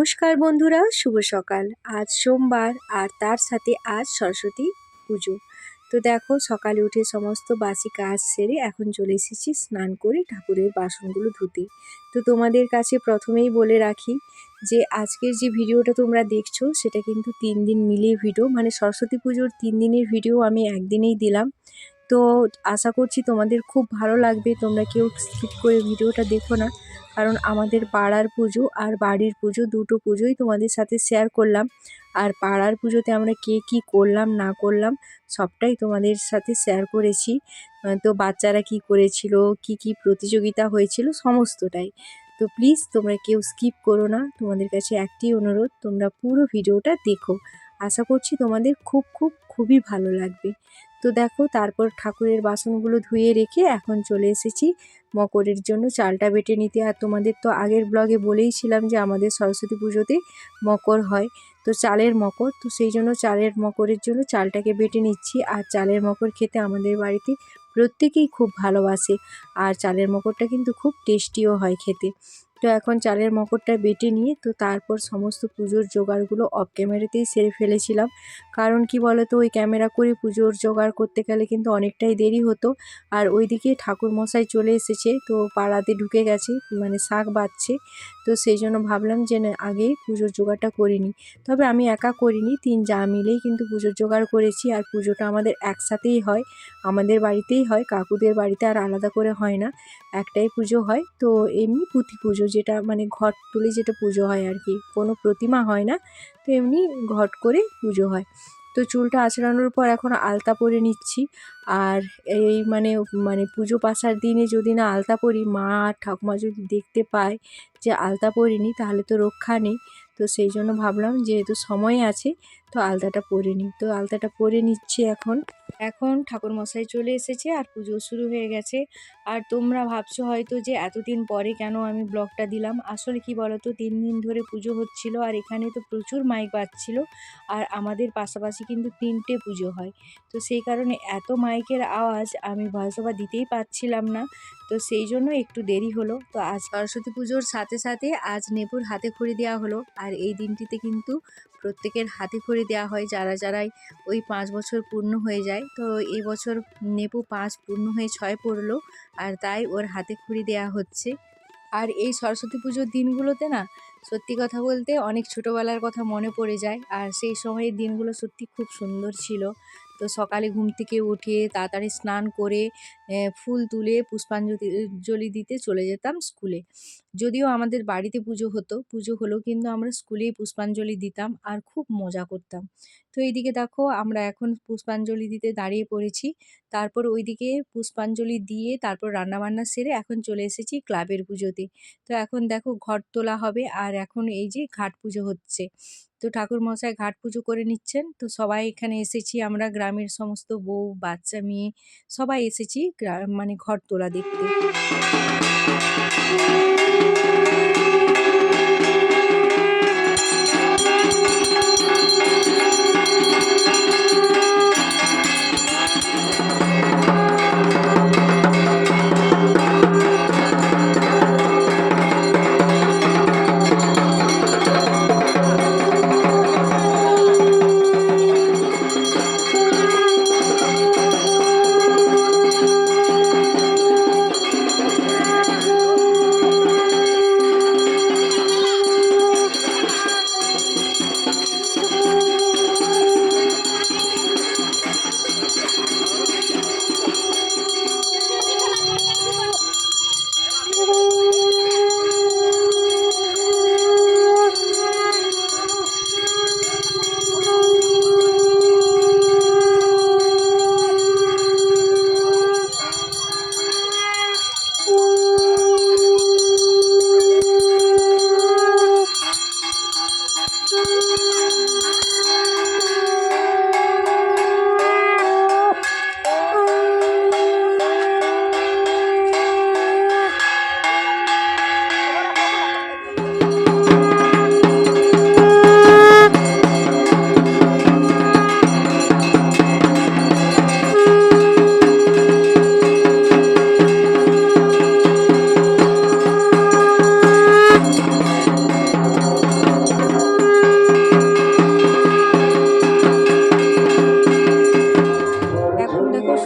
নমস্কার বন্ধুরা, শুভ সকাল। আজ সোমবার, আর তার সাথে আজ সরস্বতী পুজো। তো দেখো, সকালে উঠে সমস্ত বাসি কাজ সেরে এখন চলে এসেছি স্নান করে ঠাকুরের বাসনগুলো ধুতে। তো তোমাদের কাছে প্রথমেই বলে রাখি যে, আজকের যে ভিডিওটা তোমরা দেখছ, সেটা কিন্তু তিন দিন মিলিয়ে ভিডিও। মানে সরস্বতী পুজোর তিন দিনের ভিডিও আমি একদিনেই দিলাম। তো আশা করছি তোমাদের খুব ভালো লাগবে। তোমরা কেউ স্কিপ করে ভিডিওটা দেখো না। কারণ আমাদের পাড়ার পুজো আর বাড়ির পুজো দুটো পুজোই তোমাদের সাথে শেয়ার করলাম। আর পাড়ার পুজোতে আমরা কে কী করলাম, না করলাম, সবটাই তোমাদের সাথে শেয়ার করেছি। তো বাচ্চারা কি করেছিল, কি কি প্রতিযোগিতা হয়েছিল, সমস্তটাই। তো প্লিজ তোমরা কেউ স্কিপ করো না। তোমাদের কাছে একটি অনুরোধ, তোমরা পুরো ভিডিওটা দেখো। আশা করছি তোমাদের খুব খুব, খুবই ভালো লাগবে। তো দেখো, তারপর ঠাকুরের বাসনগুলো ধুয়ে রেখে এখন চলে এসেছি। মকরের জন্য চালটা বেটে নিতে। আর তোমাদের তো আগের ব্লগে বলেইছিলাম যে আমাদের সরস্বতী পুজোতে মকর হয়। তো চালের মকর, তো সেই জন্য চালের মকরের জন্য চালটাকে বেটে নিচ্ছি। আর চালের মকর খেতে আমাদের বাড়িতে প্রত্যেকেই খুব ভালোবাসে। আর চালের মকরটা কিন্তু খুব টেস্টিও হয় খেতে। তো এখন চালের মকরটা বেটে নিয়ে তো তারপর সমস্ত পুজোর জোগাড়গুলো অফ ক্যামেরাতেই সেরে ফেলেছিলাম। কারণ কি বলো তো ওই ক্যামেরা করে পুজোর জোগাড় করতে গেলে কিন্তু অনেকটাই দেরি হতো। আর ওইদিকে ঠাকুর মশাই চলে এসেছে, তো পাড়াতে ঢুকে গেছে মানে শাক বাজছে তো সেই জন্য ভাবলাম যে না, আগেই পুজোর জোগাড়টা করিনি তবে আমি একা করিনি, তিন যা মিলেই কিন্তু পুজোর জোগাড় করেছি। আর পুজোটা আমাদের একসাথেই হয়, আমাদের বাড়িতেই হয়, কাকুদের বাড়িতে আর আলাদা করে হয় না। একটাই পুজো হয়, তো এমনি পুঁথি পুজো যেটা মানে ঘট তুলে যেটা পুজো হয় আর কি, কোনো প্রতিমা হয় না, তো এমনি ঘট করে পুজো হয়। তো চুলটা আঁচড়ানোর পর এখন আলতা পরে নিচ্ছি। আর এই মানে মানে পুজো পাশার দিনে যদি না আলতা পরি, মা আর ঠাকুমা যদি দেখতে পায় যে আলতা পরিনি, তাহলে তো রক্ষা নেই। তো সেই জন্য ভাবলাম যেহেতু সময় আছে, তো আলতাটা পরে নিই। তো আলতাটা পরে নিচ্ছি এখন। এখন ঠাকুর মশাই চলে এসেছে আর পুজো শুরু হয়ে গেছে। আর তোমরা ভাবছ হয়তো যে এতদিন পরে কেন আমি ব্লগটা দিলাম? আসলে কি বলতো, তিন দিন ধরে পুজো হচ্ছিল আর এখানে তো প্রচুর মাইক বাজছিল। আর আমাদের পাশাপাশি কিন্তু তিনটে পুজো হয়। তো সেই কারণে এত মাইকের আওয়াজ আমি ভয়েস ওভার দিতেই পারছিলাম না। তো সেই জন্য একটু দেরি হলো। তো আজ সরস্বতী পুজোর সাথে সাথে আজ নেপুর হাতে খড়ি দেওয়া হলো। আর এই দিনটিতে কিন্তু প্রত্যেকের হাতে করে দেওয়া হয়, যারা যারাই ওই পাঁচ বছর পূর্ণ হয়ে যায়। তো এই বছর নেপু পাঁচ পূর্ণ হয়ে ছয় পড়ল, আর তাই ওর হাতে খুঁড়ি দেওয়া হচ্ছে। আর এই সরস্বতী পুজোর দিনগুলোতে না, সত্যি কথা বলতে অনেক ছোটোবেলার কথা মনে পড়ে যায়, আর সেই সময়ের দিনগুলো সত্যি খুব সুন্দর ছিল। তো সকালে ঘুম থেকে উঠে তাড়াতাড়ি স্নান করে ফুল তুলে পুষ্পাঞ্জলি জলি দিতে চলে যেতাম স্কুলে। যদিও আমাদের বাড়িতে পুজো হতো, পুজো হলেও কিন্তু আমরা স্কুলেই পুষ্পাঞ্জলি দিতাম আর খুব মজা করতাম। তো এইদিকে দেখো আমরা এখন পুষ্পাঞ্জলি দিতে দাঁড়িয়ে পড়েছি। তারপর ওইদিকে পুষ্পাঞ্জলি দিয়ে তারপর রান্নাবান্না সেরে এখন চলে এসেছি ক্লাবের পুজোতে। তো এখন দেখো ঘট তোলা হবে আর এখন এই যে ঘাট পুজো হচ্ছে। তো ঠাকুর মশাই ঘাট পুজো করে নিচ্ছেন। তো সবাই এখানে এসেছি আমরা গ্রামের সমস্ত বউ, বাচ্চা, মেয়ে সবাই এসেছি মানে ঘর তোলা দেখতে।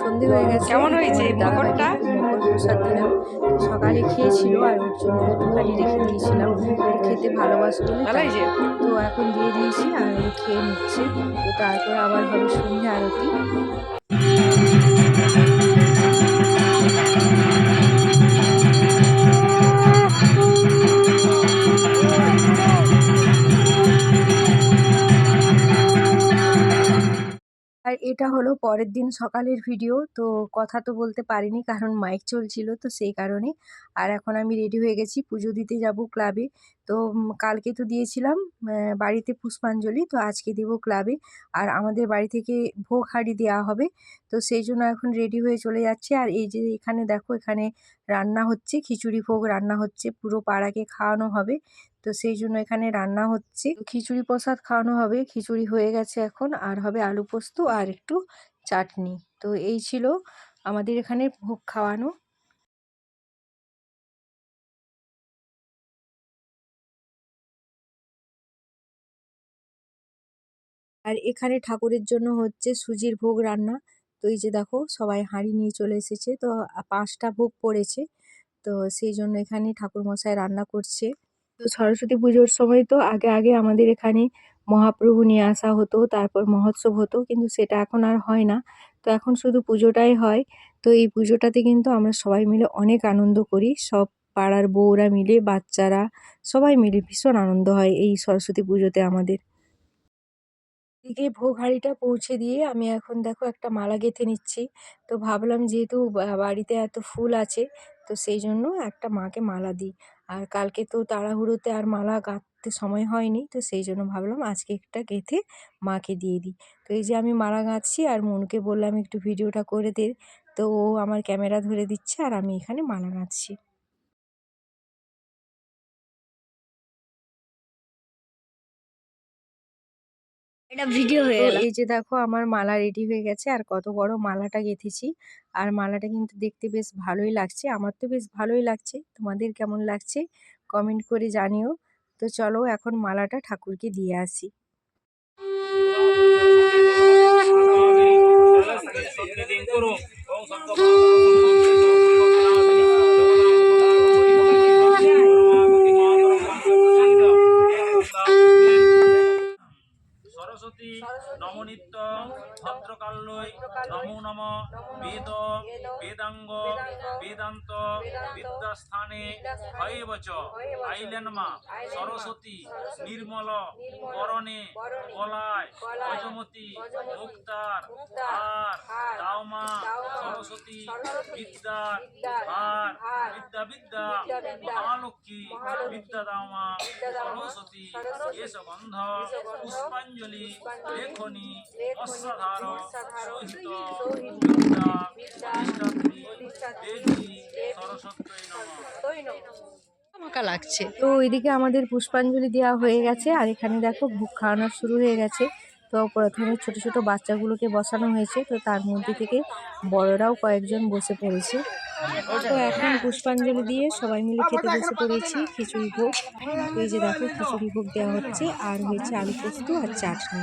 সন্ধে হয়ে গেছে। কেমন হয়েছে মকরটা? মকর প্রসাদ দিলাম সকালে খেয়েছিল আর ওর জন্য একটুখানি রেখে দিয়েছিলাম। খেতে ভালোবাসত তো এখন দিয়ে দিয়েছি আর খেয়ে নিচ্ছে। তো তারপর আবার হবে সন্ধ্যে আরতি। আর এটা হলো পরের দিন সকালের ভিডিও। তো কথা তো বলতে পারিনি, কারণ মাইক চলছিল তো সেই কারণে। আর এখন আমি রেডি হয়ে গেছি, পুজো দিতে যাব ক্লাবে তো কালকে তো দিয়েছিলাম বাড়িতে পুষ্পাঞ্জলি, তো আজকে দেব ক্লাবে আর আমাদের বাড়ি থেকে ভোগ হাঁড়ি দেওয়া হবে, তো সেই জন্য এখন রেডি হয়ে চলে যাচ্ছে। আর এই যে এখানে দেখো, এখানে রান্না হচ্ছে, খিচুড়ি ভোগ রান্না হচ্ছে, পুরো পাড়াকে খাওয়ানো হবে। তো সেই জন্য এখানে রান্না হচ্ছে। খিচুড়ি প্রসাদ খাওয়ানো হবে, খিচুড়ি হয়ে গেছে এখন। আর হবে আলু পোস্ত আর একটু চাটনি। তো এই ছিল আমাদের এখানে ভোগ খাওয়ানো। আর এখানে ঠাকুরের জন্য হচ্ছে সুজির ভোগ রান্না। তো এই যে দেখো, সবাই হাঁড়ি নিয়ে চলে এসেছে। তো পাঁচটা ভোগ পড়েছে। তো সেই জন্য এখানে ঠাকুর মশাই রান্না করছে। তো সরস্বতী পুজোর সময় তো আগে আগে আমাদের এখানে মহাপ্রভু নিয়ে আসা হতো, তারপর মহোৎসব হতো, কিন্তু সেটা এখন আর হয় না। তো এখন শুধু পুজোটাই হয়। তো এই পুজোটাতে কিন্তু আমরা সবাই মিলে অনেক আনন্দ করি। সব পাড়ার বউরা মিলে, বাচ্চারা সবাই মিলে ভীষণ আনন্দ হয় এই সরস্বতী পুজোতে আমাদের। দিকে ভোগ হাঁড়িটা পৌঁছে দিয়ে আমি এখন দেখো একটা মালা গেঁথে নিচ্ছি। তো ভাবলাম যেহেতু বাড়িতে এত ফুল আছে, তো সেই জন্য একটা মাকে মালা দিই। আর কালকে তো তাড়াহুড়োতে আর মালা গাঁথতে সময় হয়নি, তো সেই জন্য ভাবলাম আজকে একটা গেঁথে মাকে দিয়ে দিই। তো এই যে আমি মালা গাঁথছি আর মনকে বললাম একটু ভিডিওটা করে দে, তো ও আমার ক্যামেরা ধরে দিচ্ছে আর আমি এখানে মালা গাঁথছি। এটা ভিডিও হয়ে গেল। এই যে দেখো আমার মালা রেডি হয়ে গেছে আর কত বড় মালাটা গেঁথেছি। আর মালাটা কিন্তু দেখতে বেশ ভালোই লাগছে আমার তো বেশ ভালোই লাগছে। তোমাদের কেমন লাগছে কমেন্ট করে জানিও। তো চলো এখন মালাটা ঠাকুরকে দিয়ে আসি। সরস্বতী নমনিত্য ভদ্রকাল্যই নমো নম বেদ বেদাঙ্গ বেদান্ত বিদ্যাস্থানে হয়েব চ আইলেন মা সরস্বতী নির্মল করণে কলায় অজমতি মুক্তার আর দাওমা সরস্বতী বিদ্যার আর বিদ্যা বিদ্যা মহালক্ষ্মী বিদ্যা দাওমা সরস্বতী গন্ধ পুষ্পাঞ্জলি লেখনী সহিত আমাকে লাগছে। তো এদিকে আমাদের পুষ্পাঞ্জলি দেওয়া হয়ে গেছে আর এখানে দেখো ভোগ খাওয়ানো শুরু হয়ে গেছে। তো প্রথমে ছোট ছোট বাচ্চাগুলোকে বসানো হয়েছে। তো তার মধ্যে থেকে বড়রাও কয়েকজন বসে পড়েছে। তো এখন পুষ্পাঞ্জলি দিয়ে সবাই মিলে খেতে বসে পড়েছি খিচুড়ি ভোগ। এই যে দেখো খিচুড়ি ভোগ দেওয়া হচ্ছে। আর হয়েছে আলু পোস্ত আর চাটনি।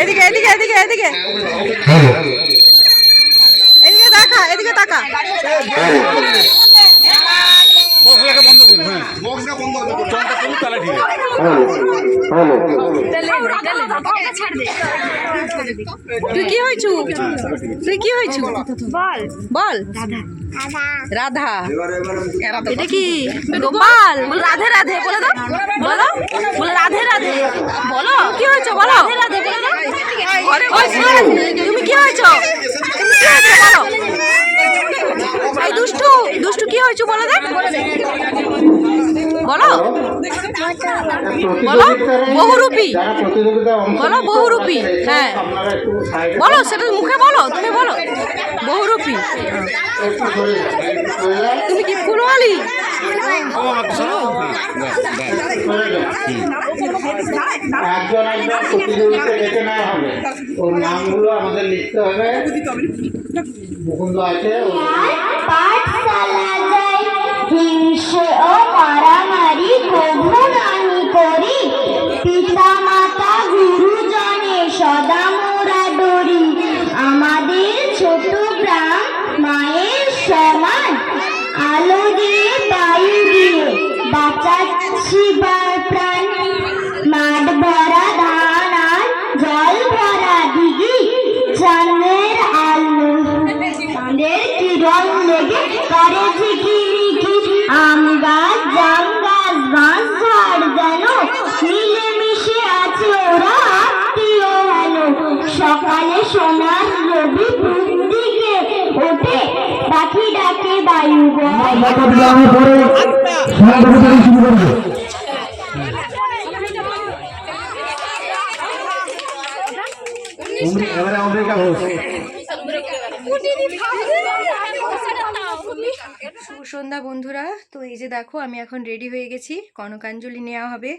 এদিকে এদিকে এদিকে এদিকে। এদিকে তাকা এদিকে তাকা। বক্সটাকে বন্ধ করুন বক্সটা বন্ধ করুন চলটা করুন তাহলে ঠিক তুই কি হয়েছু? তুই কি হয়েছু? বল। বল। রাধা। এটা কি? গোপাল বল। রাধে রাধে বলে দাও। বলো। বল রাধে রাধে। বলো। কি হয়েছে? বলো। রাধে বলে দাও। তুমি কি হয়েছো? তুমি কি হয়েছো? বলো। এই দুষ্টু দুষ্টু কি হয়েছে বলো দেখ। বলো। বলো বহুরূপী। বলো বহুরূপী হ্যাঁ। বলো সেটা মুখে বলো তুমি বলো। বহুরূপী। তুমি কি ফুলওয়ালি? একজন একজন প্রতিযোগিতা নেওয়া হবে ওর নামগুলো আমাদের লিখতে হবে। মুকুন্দ আছে হিংসে ও মারামারি কভু নাহি করি পিতা মাতা গুরুজনে সদা মোরা ডরি। আমাদের ছোট গ্রাম মায়ের সমান। আলো দিয়ে বায়ু দিয়ে বাঁচাচ্ছি সকালে সোনার রবি দিকে ওঠে পাখি ডাকে বায়ু এবারে শুভ সন্ধ্যা বন্ধুরা তো এই যে দেখো আমি এখন রেডি হয়ে গেছি। কনকাঞ্জলি নেওয়া হবে।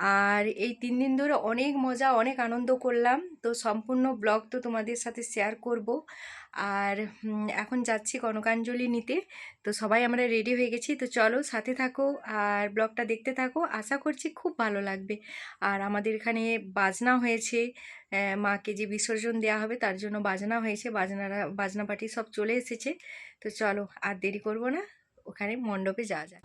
আর এই তিন দিন ধরে অনেক মজা, অনেক আনন্দ করলাম। তো সম্পূর্ণ ব্লগ তো তোমাদের সাথে শেয়ার করব। আর এখন যাচ্ছি কনকাঞ্জলি নিতে। তো সবাই আমরা রেডি হয়ে গেছি। তো চলো সাথে থাকো আর ব্লগটা দেখতে থাকো। আশা করছি খুব ভালো লাগবে। আর আমাদের এখানে বাজনা হয়েছে। মাকে যে বিসর্জন দেওয়া হবে তার জন্য বাজনা হয়েছে। বাজনারা, বাজনা পার্টি সব চলে এসেছে। তো চলো আর দেরি করব না। ওখানে মণ্ডপে যাওয়া যাক।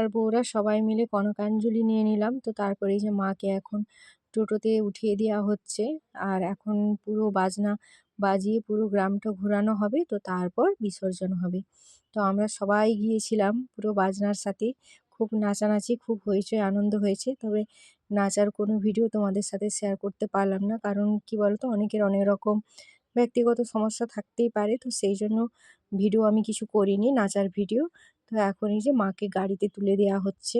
পাড়ার বউরা সবাই মিলে কনকাঞ্জলি নিয়ে নিলাম। তো তারপরে যে মাকে এখন টোটোতে উঠিয়ে দেওয়া হচ্ছে। আর এখন পুরো বাজনা বাজিয়ে পুরো গ্রামটা ঘোরানো হবে। তো তারপর বিসর্জন হবে। তো আমরা সবাই গিয়েছিলাম পুরো বাজনার সাথে। খুব নাচানাচি, খুব হইচই, আনন্দ হয়েছে। তবে নাচার কোনো ভিডিও তোমাদের সাথে শেয়ার করতে পারলাম না। কারণ কি বলতো, অনেকের অনেক রকম ব্যক্তিগত সমস্যা থাকতেই পারে। তো সেই জন্য ভিডিও আমি কিছু করিনি, নাচার ভিডিও। তো এখন এই যে মাকে গাড়িতে তুলে দেওয়া হচ্ছে।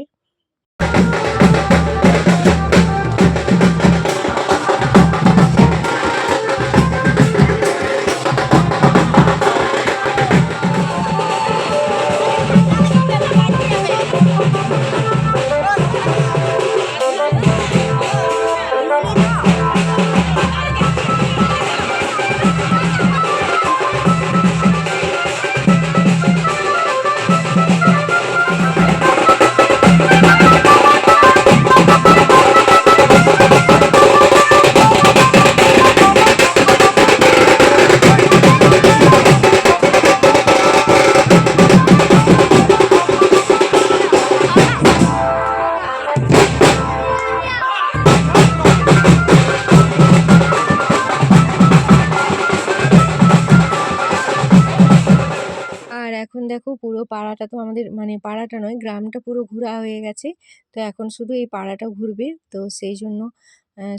পাড়াটা তো আমাদের মানে পাড়াটা নয়, গ্রামটা পুরো ঘোরা হয়ে গেছে। তো এখন শুধু এই পাড়াটা ঘুরবে। তো সেই জন্য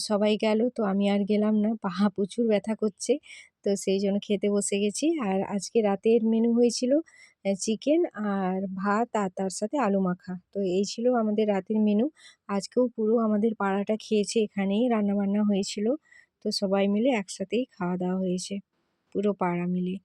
সবাই গেল। তো আমি আর গেলাম না। পা প্রচুর ব্যথা করছে। তো সেই জন্য খেতে বসে গেছি। আর আজকে রাতের মেনু হয়েছিল চিকেন আর ভাত আর তার সাথে আলু মাখা। তো এই ছিল আমাদের রাতের মেনু আজকেও পুরো আমাদের পাড়াটা খেয়েছে, এখানেই রান্নাবান্না হয়েছিল। তো সবাই মিলে একসাথেই খাওয়া দাওয়া হয়েছে, পুরো পাড়া মিলে।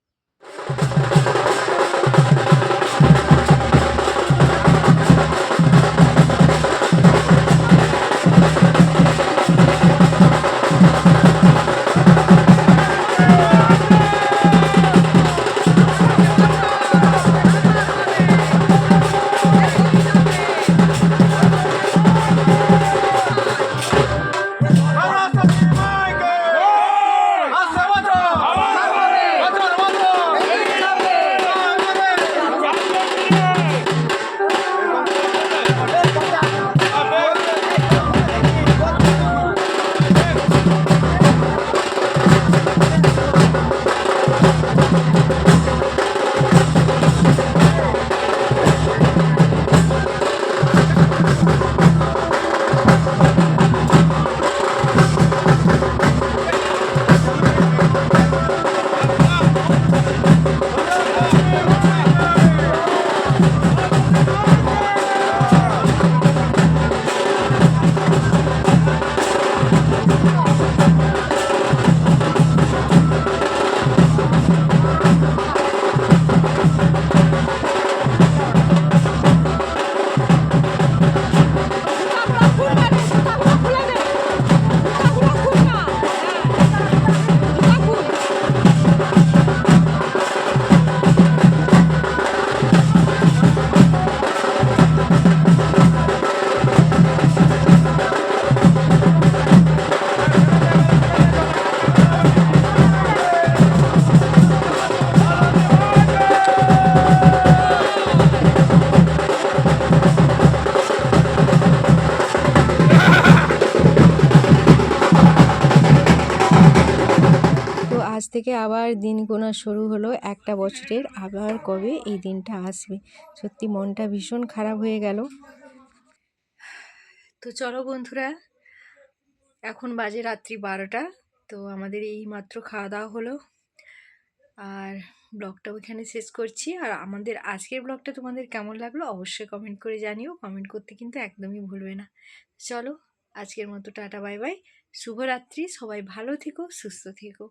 থেকে আবার দিন গোনা শুরু হলো একটা বছরের আবার কবে এই দিনটা আসবে। সত্যি মনটা ভীষণ খারাপ হয়ে গেল। তো চলো বন্ধুরা, এখন বাজে রাত্রি বারোটা, তো আমাদের এই মাত্র খাওয়া দাওয়া হলো। আর ব্লগটাও এখানে শেষ করছি। আর আমাদের আজকের ব্লগটা তোমাদের কেমন লাগল অবশ্যই কমেন্ট করে জানিও। কমেন্ট করতে কিন্তু একদমই ভুলবে না। চলো আজকের মতো টাটা, বাই বাই। শুভরাত্রি, সবাই ভালো থেকো, সুস্থ থেকো।